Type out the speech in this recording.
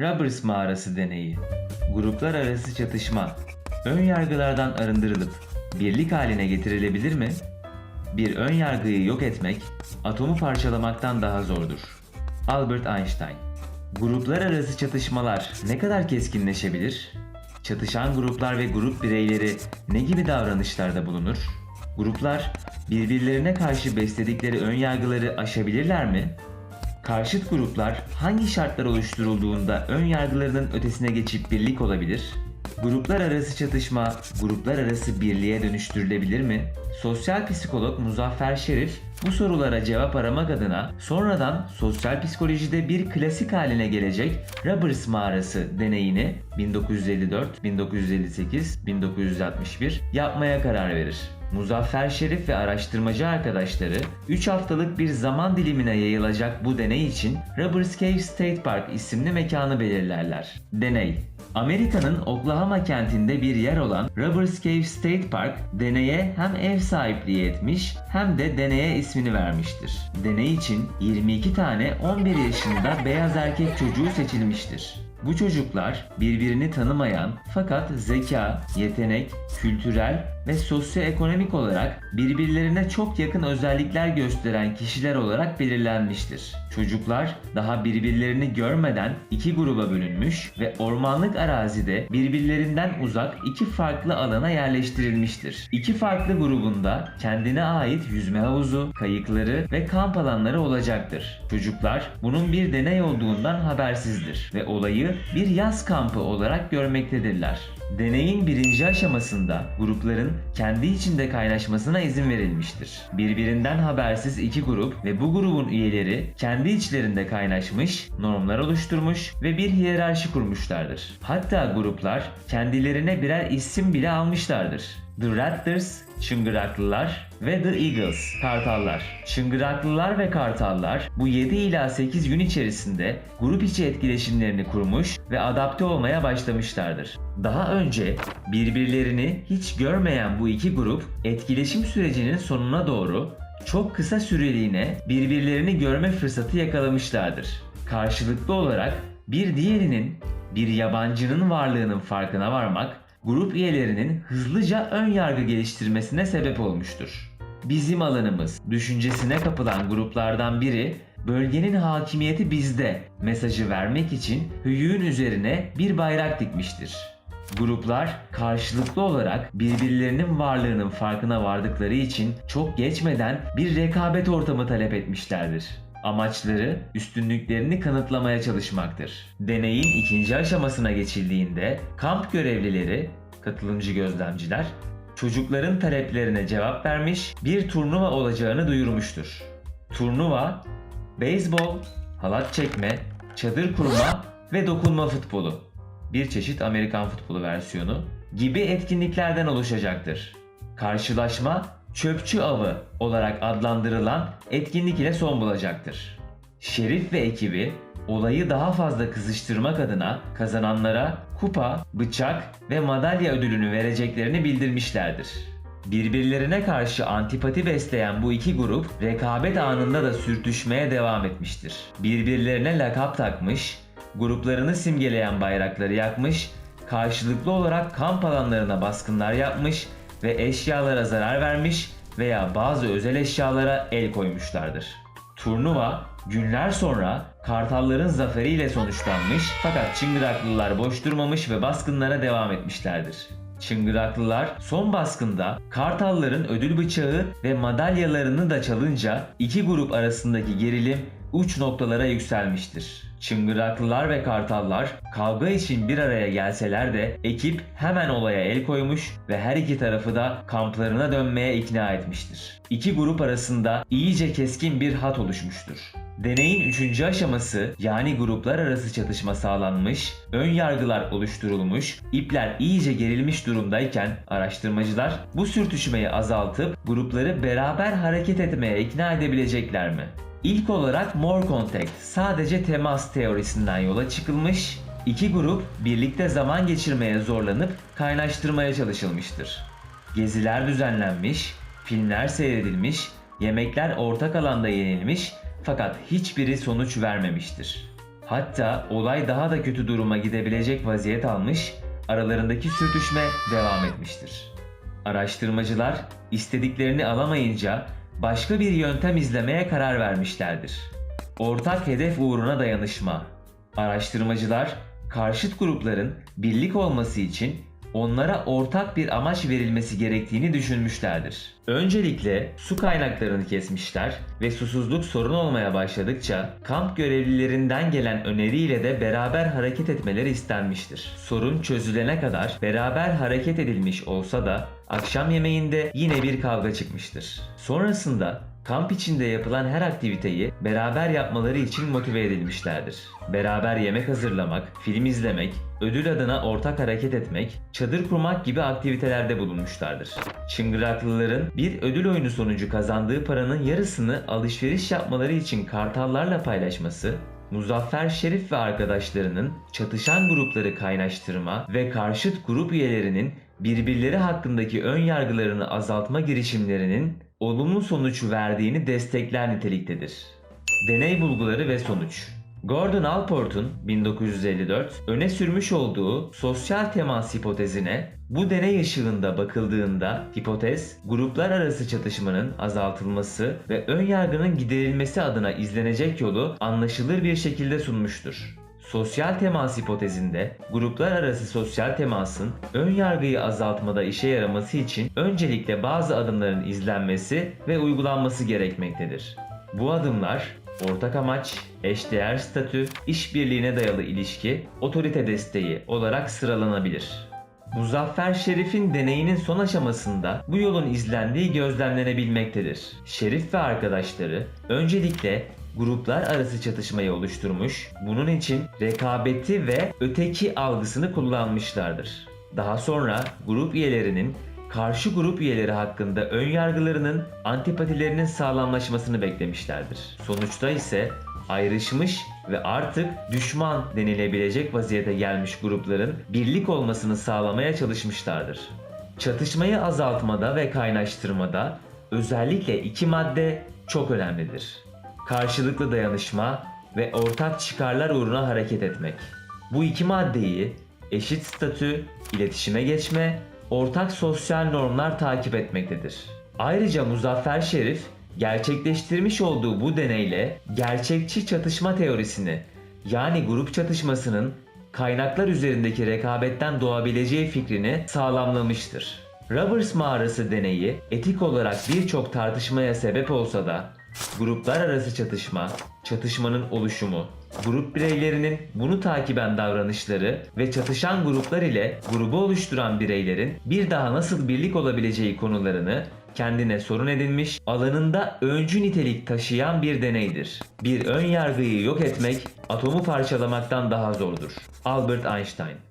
Robbers mağarası deneyi. Gruplar arası çatışma. Ön yargılardan arındırılıp birlik haline getirilebilir mi? Bir ön yargıyı yok etmek atomu parçalamaktan daha zordur. Albert Einstein. Gruplar arası çatışmalar ne kadar keskinleşebilir? Çatışan gruplar ve grup bireyleri ne gibi davranışlarda bulunur? Gruplar birbirlerine karşı besledikleri ön yargıları aşabilirler mi? Karşıt gruplar hangi şartlar oluşturulduğunda ön yargılarının ötesine geçip birlik olabilir? Gruplar arası çatışma, gruplar arası birliğe dönüştürülebilir mi? Sosyal psikolog Muzaffer Şerif bu sorulara cevap aramak adına sonradan sosyal psikolojide bir klasik haline gelecek Robbers mağarası deneyini 1954, 1958, 1961 yapmaya karar verir. Muzaffer Şerif ve araştırmacı arkadaşları 3 haftalık bir zaman dilimine yayılacak bu deney için Robbers Cave State Park isimli mekanı belirlerler. Deney Amerika'nın Oklahoma kentinde bir yer olan Robbers Cave State Park deneye hem ev sahipliği etmiş hem de deneye ismini vermiştir. Deney için 22 tane 11 yaşında beyaz erkek çocuğu seçilmiştir. Bu çocuklar birbirini tanımayan fakat zeka, yetenek, kültürel ve sosyoekonomik olarak birbirlerine çok yakın özellikler gösteren kişiler olarak belirlenmiştir. Çocuklar daha birbirlerini görmeden iki gruba bölünmüş ve ormanlık arazide birbirlerinden uzak iki farklı alana yerleştirilmiştir. İki farklı grubunda kendine ait yüzme havuzu, kayıkları ve kamp alanları olacaktır. Çocuklar bunun bir deney olduğundan habersizdir ve olayı bir yaz kampı olarak görmektedirler. Deneyin birinci aşamasında grupların kendi içinde kaynaşmasına izin verilmiştir. Birbirinden habersiz iki grup ve bu grubun üyeleri kendi içlerinde kaynaşmış, normlar oluşturmuş ve bir hiyerarşi kurmuşlardır. Hatta gruplar kendilerine birer isim bile almışlardır. The Raptors, Çıngıraklılar ve The Eagles, Kartallar. Çıngıraklılar ve Kartallar bu 7 ila 8 gün içerisinde grup içi etkileşimlerini kurmuş ve adapte olmaya başlamışlardır. Daha önce birbirlerini hiç görmeyen bu iki grup etkileşim sürecinin sonuna doğru çok kısa süreliğine birbirlerini görme fırsatı yakalamışlardır. Karşılıklı olarak bir diğerinin bir yabancının varlığının farkına varmak grup üyelerinin hızlıca ön yargı geliştirmesine sebep olmuştur. Bizim alanımız düşüncesine kapılan gruplardan biri bölgenin hakimiyeti bizde mesajı vermek için hüyüğün üzerine bir bayrak dikmiştir. Gruplar karşılıklı olarak birbirlerinin varlığının farkına vardıkları için çok geçmeden bir rekabet ortamı talep etmişlerdir. Amaçları üstünlüklerini kanıtlamaya çalışmaktır. Deneyin ikinci aşamasına geçildiğinde kamp görevlileri, katılımcı gözlemciler, çocukların taleplerine cevap vermiş bir turnuva olacağını duyurmuştur. Turnuva, beyzbol, halat çekme, çadır kurma ve dokunma futbolu, bir çeşit Amerikan futbolu versiyonu gibi etkinliklerden oluşacaktır. Karşılaşma çöpçü avı olarak adlandırılan etkinlik ile son bulacaktır. Şerif ve ekibi olayı daha fazla kızıştırmak adına kazananlara kupa, bıçak ve madalya ödülünü vereceklerini bildirmişlerdir. Birbirlerine karşı antipati besleyen bu iki grup rekabet anında da sürtüşmeye devam etmiştir. Birbirlerine lakap takmış, gruplarını simgeleyen bayrakları yakmış, karşılıklı olarak kamp alanlarına baskınlar yapmış ve eşyalara zarar vermiş veya bazı özel eşyalara el koymuşlardır. Turnuva günler sonra Kartalların zaferiyle sonuçlanmış fakat Çıngıraklılar boş durmamış ve baskınlara devam etmişlerdir. Çıngıraklılar son baskında Kartalların ödül bıçağı ve madalyalarını da çalınca iki grup arasındaki gerilim uç noktalara yükselmiştir. Çıngıraklılar ve Kartallar kavga için bir araya gelseler de ekip hemen olaya el koymuş ve her iki tarafı da kamplarına dönmeye ikna etmiştir. İki grup arasında iyice keskin bir hat oluşmuştur. Deneyin üçüncü aşaması yani gruplar arası çatışma sağlanmış, ön yargılar oluşturulmuş, ipler iyice gerilmiş durumdayken araştırmacılar bu sürtüşmeyi azaltıp grupları beraber hareket etmeye ikna edebilecekler mi? İlk olarak more contact, sadece temas teorisinden yola çıkılmış, iki grup birlikte zaman geçirmeye zorlanıp kaynaştırmaya çalışılmıştır. Geziler düzenlenmiş, filmler seyredilmiş, yemekler ortak alanda yenilmiş fakat hiçbiri sonuç vermemiştir. Hatta olay daha da kötü duruma gidebilecek vaziyet almış, aralarındaki sürtüşme devam etmiştir. Araştırmacılar istediklerini alamayınca başka bir yöntem izlemeye karar vermişlerdir. Ortak hedef uğruna dayanışma. Araştırmacılar karşıt grupların birlik olması için onlara ortak bir amaç verilmesi gerektiğini düşünmüşlerdir. Öncelikle su kaynaklarını kesmişler ve susuzluk sorun olmaya başladıkça kamp görevlilerinden gelen öneriyle de beraber hareket etmeleri istenmiştir. Sorun çözülene kadar beraber hareket edilmiş olsa da akşam yemeğinde yine bir kavga çıkmıştır. Sonrasında kamp içinde yapılan her aktiviteyi beraber yapmaları için motive edilmişlerdir. Beraber yemek hazırlamak, film izlemek, ödül adına ortak hareket etmek, çadır kurmak gibi aktivitelerde bulunmuşlardır. Çıngıraklıların bir ödül oyunu sonucu kazandığı paranın yarısını alışveriş yapmaları için kartallarla paylaşması, Muzaffer Şerif ve arkadaşlarının çatışan grupları kaynaştırma ve karşıt grup üyelerinin birbirleri hakkındaki ön yargılarını azaltma girişimlerinin olumlu sonuç verdiğini destekler niteliktedir. Deney bulguları ve sonuç Gordon Allport'un 1954 öne sürmüş olduğu sosyal temas hipotezine bu deney ışığında bakıldığında hipotez gruplar arası çatışmanın azaltılması ve ön yargının giderilmesi adına izlenecek yolu anlaşılır bir şekilde sunmuştur. Sosyal temas hipotezinde gruplar arası sosyal temasın ön yargıyı azaltmada işe yaraması için öncelikle bazı adımların izlenmesi ve uygulanması gerekmektedir. Bu adımlar ortak amaç, eşdeğer statü, işbirliğine dayalı ilişki, otorite desteği olarak sıralanabilir. Muzaffer Şerif'in deneyinin son aşamasında bu yolun izlendiği gözlemlenebilmektedir. Şerif ve arkadaşları öncelikle gruplar arası çatışmayı oluşturmuş, bunun için rekabeti ve öteki algısını kullanmışlardır. Daha sonra grup üyelerinin karşı grup üyeleri hakkında ön yargılarının, antipatilerinin sağlamlaşmasını beklemişlerdir. Sonuçta ise ayrışmış ve artık düşman denilebilecek vaziyete gelmiş grupların birlik olmasını sağlamaya çalışmışlardır. Çatışmayı azaltmada ve kaynaştırmada özellikle iki madde çok önemlidir. Karşılıklı dayanışma ve ortak çıkarlar uğruna hareket etmek. Bu iki maddeyi eşit statü, iletişime geçme, ortak sosyal normlar takip etmektedir. Ayrıca Muzaffer Şerif gerçekleştirmiş olduğu bu deneyle gerçekçi çatışma teorisini yani grup çatışmasının kaynaklar üzerindeki rekabetten doğabileceği fikrini sağlamlamıştır. Robbers mağarası deneyi etik olarak birçok tartışmaya sebep olsa da gruplar arası çatışma, çatışmanın oluşumu, grup bireylerinin bunu takiben davranışları ve çatışan gruplar ile grubu oluşturan bireylerin bir daha nasıl birlik olabileceği konularını kendine sorun edinmiş, alanında öncü nitelik taşıyan bir deneydir. Bir ön yargıyı yok etmek atomu parçalamaktan daha zordur. Albert Einstein